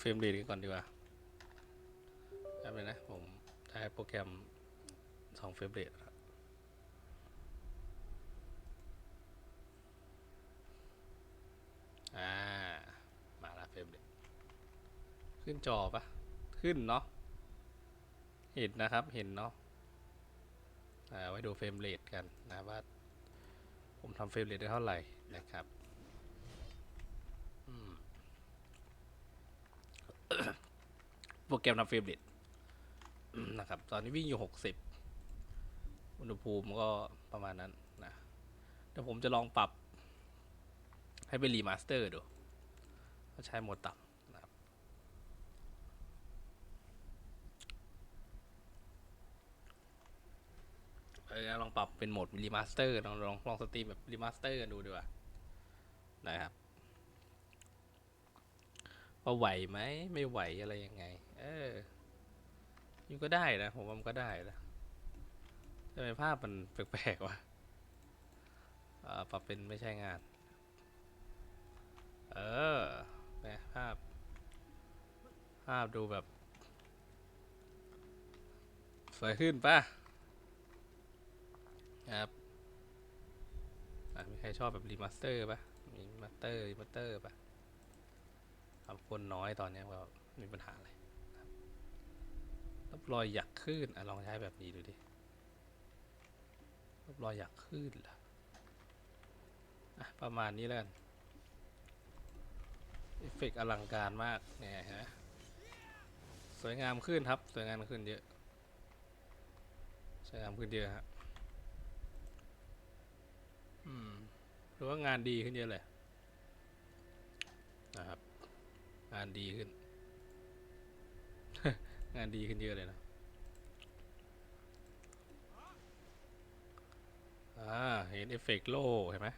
เฟรมเรทกันก่อนดีกว่าแป๊บนึงนะ ผมใช้โปรแกรมสองเฟรมเรทครับอ่า มาละเฟรมเรทขึ้นจอปะขึ้นเนาะเห็นนะครับเห็นเนาะอ่าไว้ดูเฟรมเรทกันนะว่า ผมทำเฟรมเรทได้เท่าไหร่นะครับอืม โป รแกรมทำเฟรมเรทนะครับ ตอนนี้วิ่งอยู่หกสิบอุณหภูมิก็ประมาณนั้นนะเดี๋ยวผมจะลองปรับ ให้เป็นรีมาสเตอร์ดูก็ใช้โหมดต่ำนะครับเออลองปรับเป็นโหมดรีมาสเตอร์ลองลองลองสตรีมแบบรีมาสเตอร์กันดูดีกว่านะครับว่าไหวไหมไม่ไหวอะไรยังไง เออยูก็ได้นะ ผมว่ามันก็ได้นะทำไมภาพมันแปลกๆวะปรับเป็นไม่ใช่งาน เออนี่ยภาพ ภาพดูแบบ สวยขึ้นป่ะ ครับมีใครชอบแบบรีมาสเตอร์ปะมีมาสเตอร์รีมาสเตอร์ปะคนน้อยตอนนี้ยก็มีปัญหาอะไร ลบรอยหยักคลื่นอะลองใช้แบบนี้ดูดิลบรอยหยักคลื่นเหรออะประมาณนี้แล้วกันเอฟเฟกต์อลังการมากเนี่ยฮะสวยงามขึ้นครับ สวยงามขึ้นเยอะ สวยงามขึ้นเยอะฮะอืมหรือว่างานดีขึ้นเยอะเลยนะครับ งานดีขึ้น งานดีขึ้นเยอะเลยนะ อ่า เห็นเอฟเฟกต์โล่เห็นไหม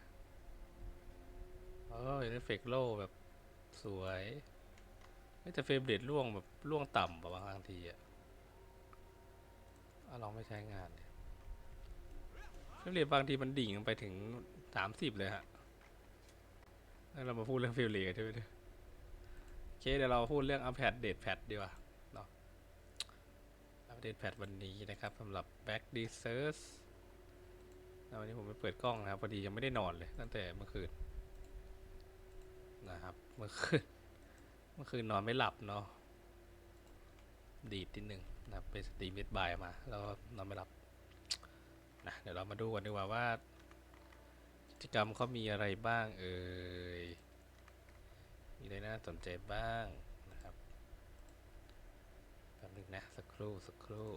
เออเห็นเอฟเฟกต์โล่แบบสวยแต่เฟรมเรทล่วงแบบล่วงต่ำบางทีอะอะลองไม่ใช้งานดิเฟรมเรทบางทีมันดิ่งไปถึงสามสิบเลยฮะแล้วเรามาพูดเรื่องเฟรมเรทใช่ไหมเนี่ยโอเคเดี๋ยวเราพูดเรื่องอัปเดเดตแพดดีกว่า เดตแพดวันนี้นะครับสำหรับ Back d e s e r t แล้ววันนี้ผมไปเปิดกล้องนะครับพอดียังไม่ได้นอนเลยตั้งแต่เมื่อคืนนะครับเมื่อคืนเมื่อคืนนอนไม่หลับเนาะดีดนิดนึงนะไปสตรีมเมดบายมา แล้วนอนไม่หลับนะเดี๋ยวเรามาดูกันดีกว่าว่ากิจกรรมเขามีอะไรบ้างเอ่ยมีอะไรน่าสนใจบ้าง ป๊บนึงนะสักครู่สักครู่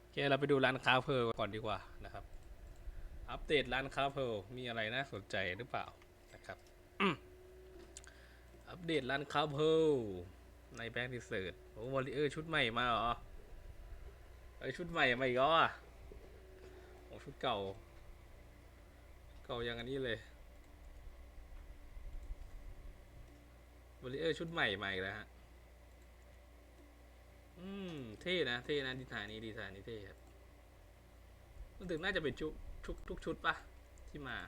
โอเคเราไปดูร้านค้าเพลก่อนดีกว่านะครับ อัปเดตร้านค้าเพลมีอะไรน่าสนใจหรือเปล่านะครับอัปเดตร้านค้าเพลในแบงค์ดีเซิร์ตโอ้วอลเลเยอร์ชุดใหม่มาเหรอไอชุดใหม่มาอีกแล้วอะโอ้ชุดเก่า เก่าอย่างอันนี้เลยบริเออร์ชุดใหม่ใหม่แล้วฮะ อืม เท่นะ เท่นะดีไซน์นี้ดีไซน์นี้เท่ครับรู้สึกน่าจะเป็นชุดทุกทุกชุดปะที่มา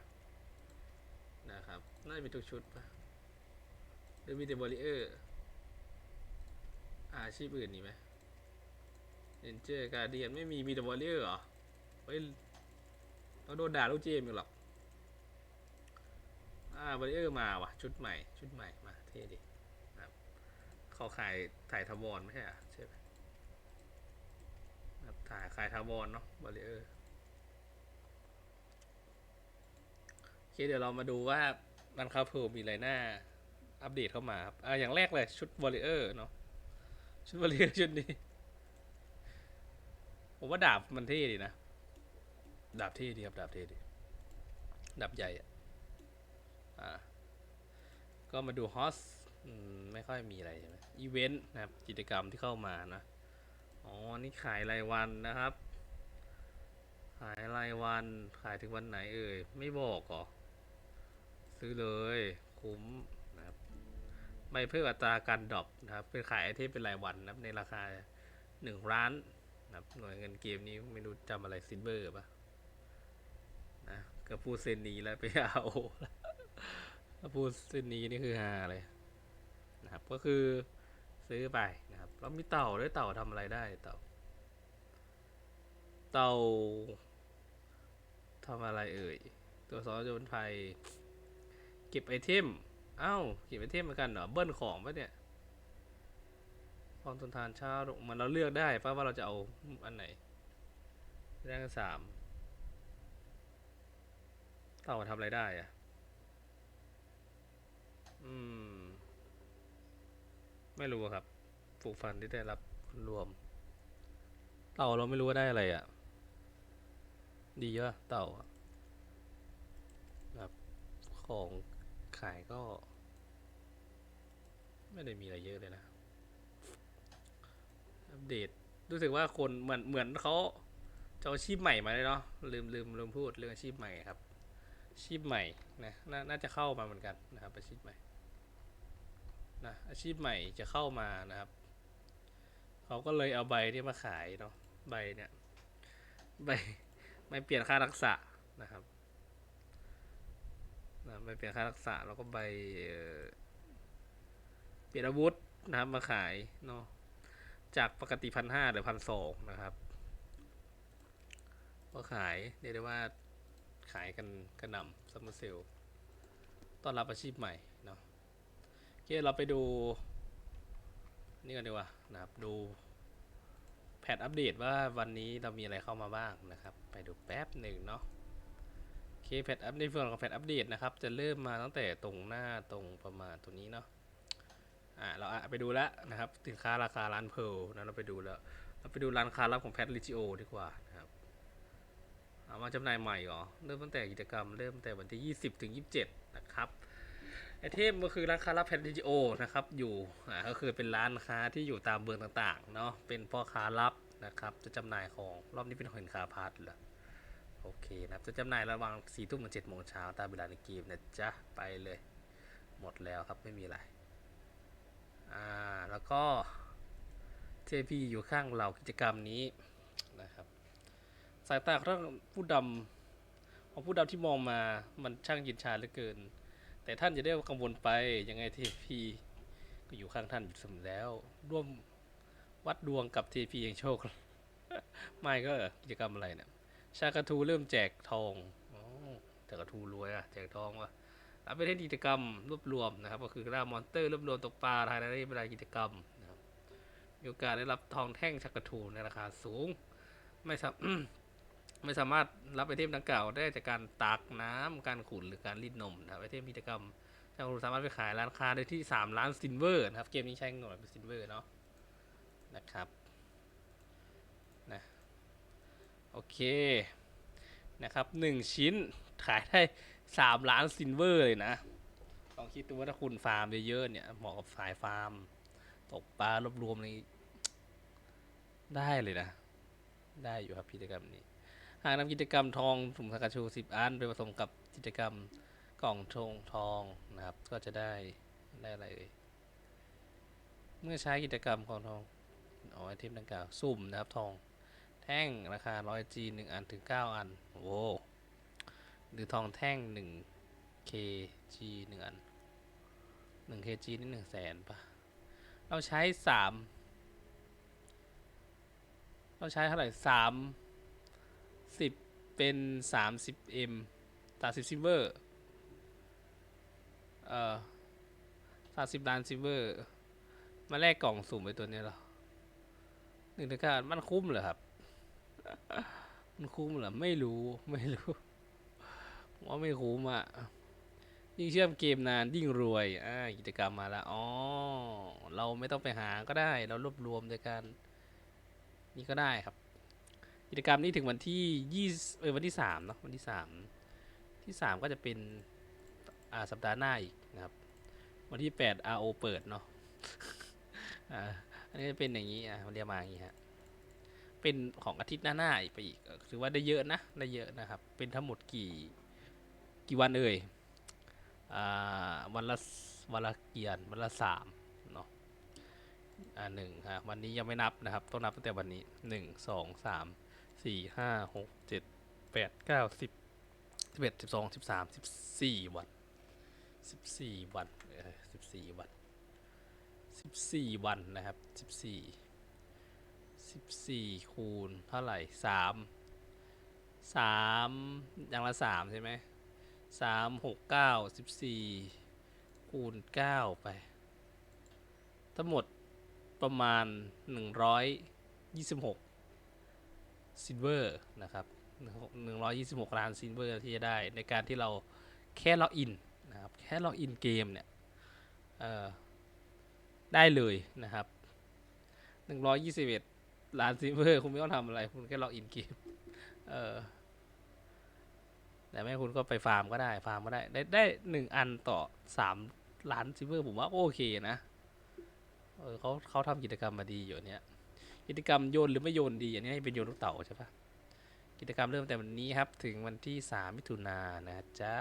นะครับ น่าจะเป็นทุกชุดปะหรือมีแต่บริเออร์อาชีพอื่นนี่ไหมเรนเจอร์การเดียนไม่มีมีแต่บริเออร์เหรอ เฮ้ยเราโดนด่าลูกเจมอยู่หรอกอ่าบริเออร์มาว่ะ ชุดใหม่ ชุดใหม่มาเท่ดิครับเขาขายถ่ายทวอนไม่ใช่เหรอใช่ไหม ถ่ายขายทาวอนเนาะบริเออร์โอเคเดี๋ยวเรามาดูว่ามันคาเพลมีอะไรหน้า อัปเดตเข้ามาครับอ่าอย่างแรกเลยชุดบริเออร์เนาะชุดบริเออร์ชุดนี้ ผมว่าดาบมันเท่ดีนะ ดาบเท่ดีครับ ดาบเท่ดี ดาบใหญ่อะอ่าก็มาดูฮอสไม่ค่อยมีอะไรใช่ไหมอีเวนต์นะครับกิจกรรมที่เข้ามานะ อ๋อ นี่ขายรายวันนะครับ ขายรายวันขายถึงวันไหนเอ่ย ไม่บอกหรอ ซื้อเลย คุ้มนะครับ ไม่เพิ่มอัตราการดรอปนะครับ เป็นขายไอเทมเป็นรายวันนะครับ ในราคาหนึ่งล้านนะครับ หน่วยเงินเกมนี้ไม่รู้จำอะไรซิลเวอร์ปะนะก็พูดเซนนีแล้วไปเอาถ้าพูดเซนนีนี่คือฮาเลยนะครับ ก็คือ ซื้อไปนะครับแล้วมีเต่าด้วยเต่าทำอะไรได้เต่า เต่าทำอะไรเอ่ย ตัวซอสโจนไทยเก็บไอเทมเอ้าเก็บไอเทมเหมือนกันเหรอ เบิ้ลของปะเนี่ยความทนทานชาลงมันเราเลือกได้ป่ะว่าเราจะเอาอันไหนแรงสามเต่าทำอะไรได้อะอืม ไม่รู้ครับปลูกฟันที่ได้รับรวม เต่าเราไม่รู้ว่าได้อะไรอะ่ะ ดีเยอะเต่าอะแบบของขายก็ ไม่ได้มีอะไรเยอะเลยนะ อัปเดต รู้สึกว่าคนเหมือนเหมือนเขาจะเอาอาชีพใหม่มาเลยเนาะลืมลืมลืมพูดเรื่องอาชีพใหม่ครับอาชีพใหม่นะนน่าจะเข้ามาเหมือนกันนะครับอาชีพใหม่ นะอาชีพใหม่จะเข้ามานะครับ เขาก็เลยเอาใบที่มาขายเนาะใบเนี่ยใบไม่เปลี่ยนค่ารักษานะครับนะไม่เปลี่ยนค่ารักษาแล้วก็ใบเปลี่ยนอาวุธนะครับมาขายเนาะจากปกติพันห้าหรือพันสองนะครับก็ขายเรียกได้ว่าขายกันกระหน่ำซัมเมอร์เซลต้อนรับอาชีพใหม่ เนาะโอเคเราไปดู นี่กันดีกว่านะครับ ดูแพทอัปเดตว่าวันนี้เรามีอะไรเข้ามาบ้างนะครับ ไปดูแป๊บหนึ่งเนาะโอเคแพทอัปในส่วนของแพทอัปเดตนะครับ จะเริ่มมาตั้งแต่ตรงหน้าตรงประมาณตัวนี้เนาะอ่าเราอะไปดูแล้วนะครับสินค้าราคาร้านเพลนะเราไปดูแล้ว เราไปดูร้านค้ารับของแพทลิจิโอดีกว่านะครับเอามาจำหน่ายใหม่เหรอเริ่มตั้งแต่กิจกรรมเริ่มตั้งแต่วันที่ 20ถึง27 นะครับ ไอเทมก็คือร้านค้ารับแผ่นดิจิโอนะครับอยู่อ่าก็คือเป็นร้านค้าที่อยู่ตามเมืองต่างๆเนาะเป็นพ่อค้ารับนะครับจะจำหน่ายของรอบนี้เป็นสินค้าพาร์ทเหรอโอเคนะครับจะจำหน่ายระหว่าง4ทุ่มถึง7โมงเช้าตามเวลาในเกมนะจ๊ะไปเลย หมดแล้วครับไม่มีอะไรอ่าแล้วก็เทพีอยู่ข้างเรากิจกรรมนี้นะครับสายตาของผู้ดำของผู้ดำที่มองมามันช่างยินชาเหลือเกิน แต่ท่านจะได้กังวลไปยังไงทีพีก็อยู่ข้างท่านอยู่เสมอแล้ว ร่วมวัดดวงกับทีพียังโชค ไม่ก็กิจกรรมอะไรเนี่ยชากระทูเริ่มแจกทองอแจกกระทูรวยอะแจกทองวะรับไปเล่นกิจกรรมรวบรวมนะครับ ก็คือล่ามอนเตอร์รวบรวมตกปลาภายในเวลากิจกรรมนะครับมีโอกาสได้รับทองแท่งชากระทูในราคาสูง ไม่สาม ไม่สามารถรับไอเทมดังกล่าวได้จากการตักน้ำการขุดหรือการรีดนมนะครับไอเทมกิจกรรมทางคุณสามารถไปขายร้านค้าได้ที่ 3 ล้านซินเวอร์นะครับ เกมนี้ใช้เงินเป็นซินเวอร์เนาะนะครับนะโอเคนะครับหนึ่งชิ้นขายได้ 3 ล้านซินเวอร์เลยนะลองคิดดูว่าถ้าคุณฟาร์มเยอะๆเนี่ยเหมาะกับสายฟาร์ม ตกปลารวบรวมนี้ ได้เลยนะ ได้อยู่ครับกิจกรรมนี้ หากนำกิจกรรมทองถุงสักชูสิบอันไปผสมกับกิจกรรมกล่องทองทองนะครับ ก็จะได้ได้อะไรเอ่ยเมื่อใช้กิจกรรมของทองอ๋อไอเทมดังกล่าวสุ่มนะครับทอง แท่งราคา 100G 1 อันถึง 9 อันโอ้หรือทองแท่ง 1 kg 1 อัน 1 kg นี่1แสนปะเราใช้ 3 เราใช้เท่าไหร่สาม สิบเป็นสามสิบเอ็มสามสิบซิลเวอร์เอ่อสามสิบล้านซิลเวอร์ มาแลกกล่องสุ่มไปตัวนี้หรอหนึ่งถึงเก้ามันคุ้มเหรอครับ มันคุ้มเหรอ ไม่รู้ไม่รู้ ว่าไม่คุ้มอะ ยิ่งเชื่อมเกมนานยิ่งรวย อ่ากิจกรรมมาล้วอ๋อ เราไม่ต้องไปหาก็ได้ เรารวบรวมโดยการ นี่ก็ได้ครับ กิจกรรมนี้ถึงวันที่ยี่เออวันที่สามเนาะวันที่สามที่สามก็จะเป็นอ่าสัปดาห์หน้าอีกนะครับ วันที่แปด RO เปิดเนาะอ่าอันนี้จะเป็นอย่างนี้อะมันเรียกมาอย่างนี้ฮะเป็นของอาทิตย์หน้าๆอีกไปอีกถือว่าได้เยอะนะได้เยอะนะครับ เป็นทั้งหมดกี่กี่วันเอ่ยอ่าวันละวันละเกียนวันละสามเนาะอ่าหนึ่งฮะวันนี้ยังไม่นับนะครับ ต้องนับตั้งแต่วันนี้หนึ่งสองสาม สี่ห้าหกเจ็ดแปดเก้าสิบสิบเอ็ดสิบสองสิบสามสิบสี่วันสิบสี่วันเออสิบสี่วันสิบสี่วันนะครับสิบสี่สิบสี่คูณเท่าไหร่สามสามอย่างละสามใช่ไหมสามหกเก้าสิบสี่คูณเก้าไป ทั้งหมดประมาณหนึ่งร้อยยี่สิบหก ซิลเวอร์นะครับหนึ่งร้อยยี่สิบหกล้านซิลเวอร์ที่จะได้ในการที่เราแค่ล็อกอินนะครับแค่ล็อกอินเกมเนี่ยได้เลยนะครับหนึ่งร้อยยี่สิบเอ็ดล้านซิลเวอร์คุณไม่ต้องทำอะไร คุณแค่ล็อกอินเกมเออแต่ไม่คุณก็ไปฟาร์มก็ได้ฟาร์มก็ได้ได้ได้หนึ่งอันต่อสามล้านซิลเวอร์ผมว่าโอเคนะ เออเขาเขาทำกิจกรรมมาดีอยู่เนี้ย กิจกรรมโยนหรือไม่โยนดีอันนี้ให้เป็นโยนลูกเต่าใช่ปะกิจกรรมเริ่มแต่วันนี้ครับถึงวันที่สามมิถุนายนนะจ๊ะ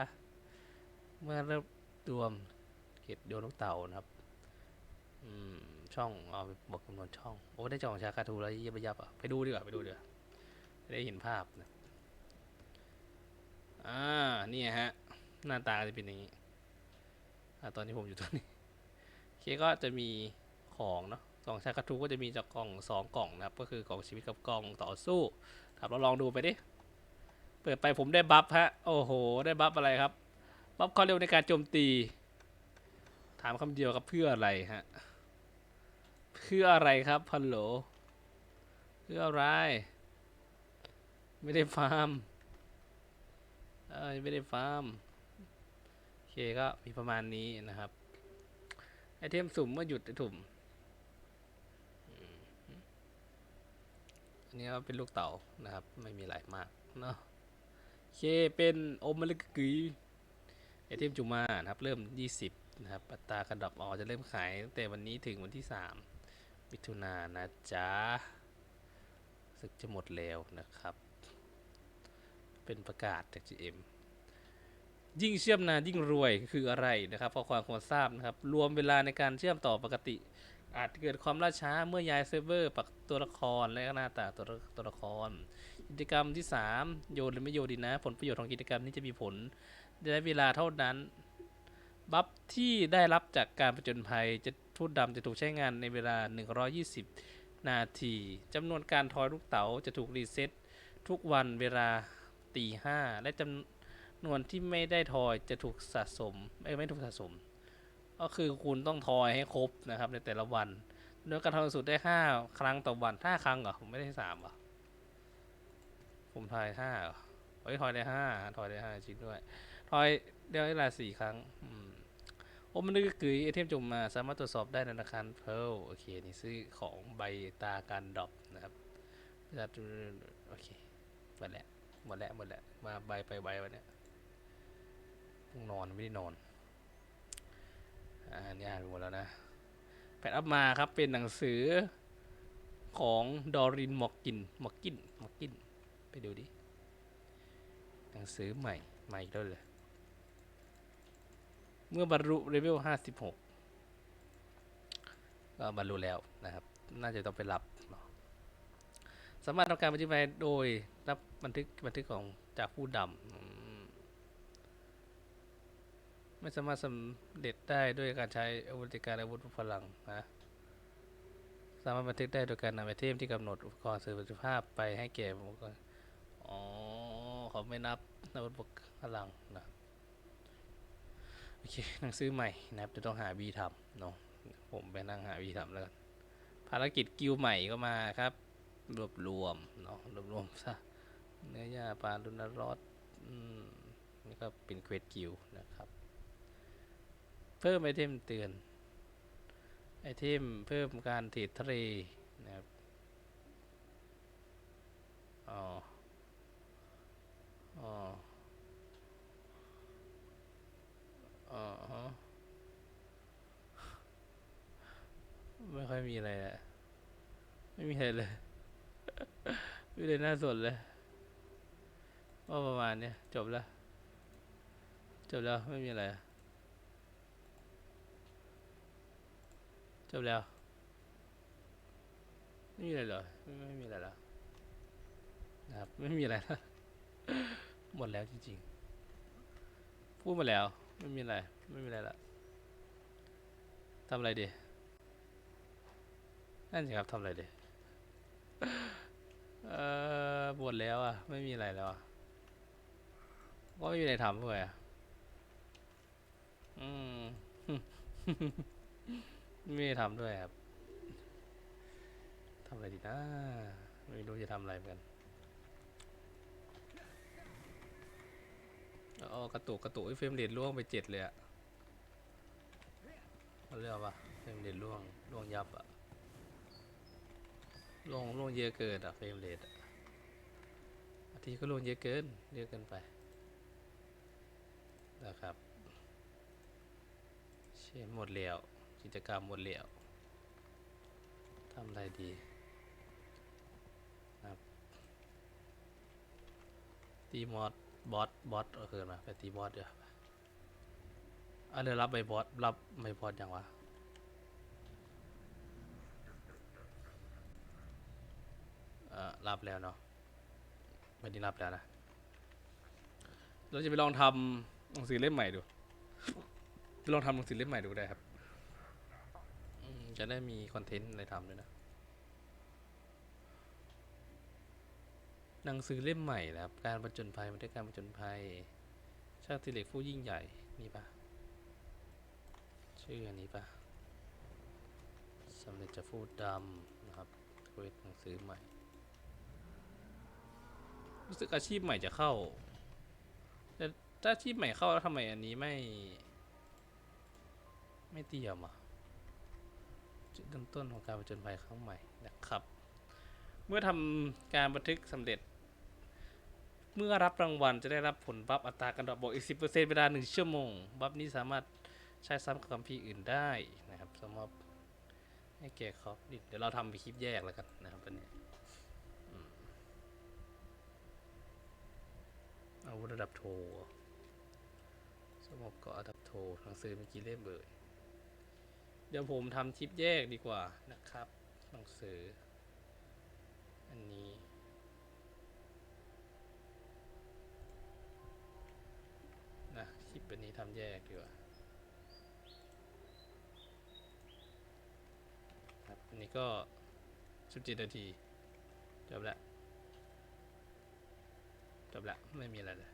เมื่อเริ่มรวมเกตโยนลูกเต่านะครับอืมช่องเอาบอกจำนวนช่องโอ้ได้จองชาคาทูแล้วยับยับอะไปดูดีกว่าไปดูดีกว่าได้เห็นภาพนะอ่านี่ฮะหน้าตาจะเป็นอย่างนี้อ่าตอนนี้ผมอยู่ตรงนี้โอเคก็จะมีของเนาะ กล่องชากระทูก็จะมีจากกล่องสองกล่องนะครับ ก็คือกล่องชีวิตกับกล่องต่อสู้ครับเราลองดูไปดิเปิดไปผมได้บัฟฮะโอ้โห ได้บัฟอะไรครับบัฟความเร็วในการโจมตี ถามคำเดียวครับเพื่ออะไรฮะเพื่ออะไรครับฮัลโหลเพื่ออะไร ไม่ได้ฟาร์มเอ้ยไม่ได้ฟาร์มโอเคก็มีประมาณนี้นะครับไอเทมสุ่มเมื่อหยุดถุ่มอืม อันนี้ก็เป็นลูกเต่านะครับ ไม่มีอะไรมากเนาะโอเคเป็นโอมมลกกึยไอเทมจุมานะครับ เริ่ม 20 นะครับอัตรากระดับออกจะเริ่มขายตั้งแต่วันนี้ถึงวันที่ 3 มิถุนายนนะจ๊ะสึกจะหมดแล้วนะครับ เป็นประกาศจาก GM ยิ่งเชื่อมนานยิ่งรวยคืออะไรนะครับข้อความควรทราบนะครับ รวมเวลาในการเชื่อมต่อปกติ อาจเกิดความล่าช้าเมื่อย้ายเซิร์ฟเวอร์ปักตัวละครและหน้าตาตัวละตัวละคร กิจกรรมที่ 3 โยนหรือไม่โยนดีนะ ผลประโยชน์ของกิจกรรมนี้จะมีผลได้เวลาเท่านั้น บัฟที่ได้รับจากการประจนภัยจะทูตดำจะถูกใช้งานในเวลา 120 นาทีจำนวนการทอยลูกเต๋าจะถูกรีเซ็ตทุกวันเวลาตีห้าและจำนวนที่ไม่ได้ทอยจะถูกสะสมไม่ไม่ถูกสะสม ก็คือคุณต้องทอยให้ครบนะครับ ในแต่ละวัน โดยการทอยสูงสุดได้ห้าครั้งต่อวันห้าครั้งเหรอ ผมไม่ได้สามเหรอ ผมทอยห้าเหรอเฮ้ยทอยได้ห้าทอยได้ห้าชิ้นด้วย ทอยเดียวเวลาสี่ครั้งอืมโอ้มันนึกคือไอเทมจงมาสามารถตรวจสอบได้ในธนาคารเพลโอเค นี่ซื้อของใบตาการดรอปนะครับจะโอเคหมดแล้วหมดแล้วหมดแล้วมาใบไปใบวันเนี้ยต้องนอนไม่ได้นอน อ่านี่อ่านไปหมดแล้วนะแพทอัพมาครับเป็นหนังสือของดอรินมอกกินมอกกินมอกกิน ไปดูดิ หนังสือใหม่ ใหม่อีกแล้วเลยเมื่อบรรลุเลเวลห้าสิบหกก็บรรลุแล้วนะครับ น่าจะต้องไปรับสามารถทำการบันทึกไว้โดยรับบันทึกบันทึกของจากผู้ดำอืม ไม่สามารถสำเร็จได้ด้วยการใช้อาวุธการอาวุธพลังนะสามารถบันทึกได้โดยการนำไอเทมที่กำหนดอุปกรณ์สื่อประสิทธิภาพไปให้แก่บุคคลอ๋อเขาไม่นับอาวุธพลังนะโอเคหนังสือใหม่นะครับจะต้องหาวีทำเนาะผมไปนั่งหาวีทำแล้วกันภารกิจกิวใหม่ก็มาครับ รวบรวมเนาะรวบรวมซะเนื้อย่าปลาลุนรสอืมนี่ก็เป็นเควสกิวนะครับ เพิ่มไอเทมเตือนไอเทมเพิ่มการเทรดทะเลนะครับอ๋ออ๋ออ๋อฮะไม่ค่อยมีอะไรอะไม่มีอะไรเลยไม่มีอะไรน่าสนเลยว่าประมาณเนี้ยจบแล้ว จบแล้ว ไม่มีอะไรอะ จบแล้ว ไม่มีอะไรเลยไม่ไม่มีอะไรแล้วนะครับ ไม่มีอะไรแล้วหมดแล้วจริงๆ พูดมาแล้ว ไม่มีอะไร ไม่มีอะไรละทำอะไรดีนั่นสิครับทำอะไรดีเออบวชแล้วอะ ไม่มีอะไรแล้วอะก็ไม่มีอะไรทำด้วยอะ อืม ไม่ทำด้วยครับทำอะไรดีนะไม่รู้จะทำอะไรเหมือนกันอ๋อกระตุกกระตุกไอ้เฟรมเรทล่วงไปเจ็ดเลยอะเขาเรียกว่าเฟรมเรทล่วงล่วงยับอะล่วงล่วงเยอะเกินอะเฟรมเรทอะบางทีก็ล่วงเยอะเกินเยอะเกินไปนะครับเช่นหมดแล้ว กิจกรรมหมดแล้วทำอะไรดีตีมอสบอสบอสเอาคืนมาไปตีบอสเดี๋ยวอะเดี๋ยวรับใบบอสรับใบบอสยังวะเอ่อรับแล้วเนาะไม่ได้รับแล้วนะเราจะไปลองทำหนังสือเล่มใหม่ดู ไปลองทำหนังสือเล่มใหม่ดูได้ครับ จะได้มีคอนเทนต์อะไรทำด้วยนะ หนังสือเล่มใหม่นะครับ การประจนภัยมาด้วยการประจนภัย ชาติเหล็กผู้ยิ่งใหญ่ นี่ปะชื่ออันนี้ปะสำเร็จจะฟูดดำนะครับเวทหนังสือใหม่ รู้สึกอาชีพใหม่จะเข้า แต่ถ้าอาชีพใหม่เข้าแล้วทำไมอันนี้ไม่ ไม่เตรียมอะ จุดเริ่มต้นของการประจนภัยครั้งใหม่นะครับ เมื่อทำการบันทึกสำเร็จ เมื่อรับรางวัลจะได้รับผลบัฟอัตราการดรอปบอกอีก10%เวลา 1 ชั่วโมง บัฟนี้สามารถใช้ซ้ำกับคัมภีอื่นได้นะครับสำหรับให้แก่คอฟดิเดี๋ยวเราทำไปคลิปแยกแล้วกันนะครับอันนี้อืมอาวุธระดับโทสมบเกาะระดับโทหนังสือเมื่อกี้เล่มเบย เดี๋ยวผมทำคลิปแยกดีกว่านะครับหนังสือ อันนี้ นะคลิปอันนี้ทำแยกดีกว่าครับอันนี้ก็17นาที จบละ จบละ ไม่มีอะไรเลย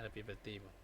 ไป